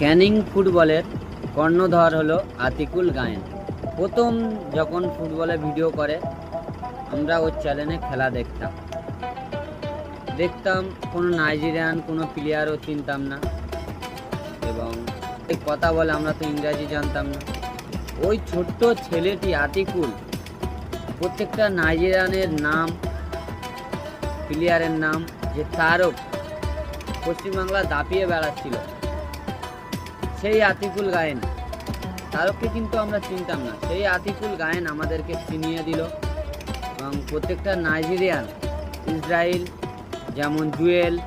ক্যানিং ফুটবলের কর্ণধর হলো আতিকুল গায়েন। প্রথম যখন ফুটবলে ভিডিও করে, আমরা ওর চ্যানেলে খেলা দেখতাম। দেখতাম কোনো নাইজেরিয়ান, কোনো প্লেয়ারও চিনতাম না। এবং কথা বলে আমরা তো ইংরাজি জানতাম না। ওই ছোট্ট ছেলেটি আতিকুল, প্রত্যেকটা নাইজেরিয়ানের নাম প্লেয়ারের নাম যে তারক, পশ্চিমবাংলা দাপিয়ে বেড়াচ্ছিল। সেই আতিকুল গায়েন। তারককে কিন্তু আমরা চিনতাম না। সেই আতিকুল গায়েন আমাদেরকে চিনিয়ে দিল এবং প্রত্যেকটা নাইজেরিয়ান, ইসরায়েল, যেমন জুয়েল,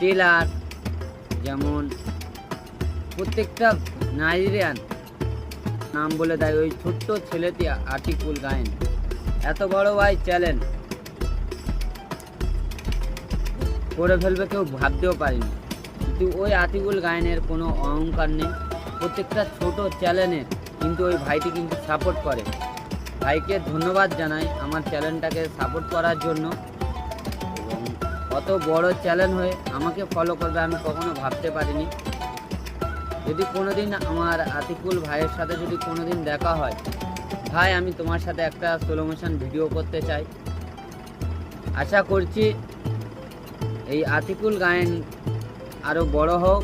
টেলার, যেমন প্রত্যেকটা নাইজেরিয়ান নাম বলে দেয়। ওই ছোট্ট ছেলেটি আতিকুল গায়েন। এত বড় ভাই চ্যালেঞ্জ। করে ফেলবে কেউ ভাবতেও পারিনি। কিন্তু ওই আতিকুল গায়নের কোনো অহংকার নেই। প্রত্যেকটা ছোট চ্যানেলের কিন্তু ওই ভাইটি কিন্তু সাপোর্ট করে। ভাইকে ধন্যবাদ জানাই আমার চ্যানেলটাকে সাপোর্ট করার জন্য। এবং অত বড় চ্যানেল হয়ে আমাকে ফলো করবে আমি কখনো ভাবতে পারিনি। যদি কোনো দিন আমার আতিকুল ভাইয়ের সাথে যদি কোনো দিন দেখা হয়, ভাই আমি তোমার সাথে একটা স্লো মোশন ভিডিও করতে চাই। আশা করছি এই আতিকুল গায়েন আরও বড় হোক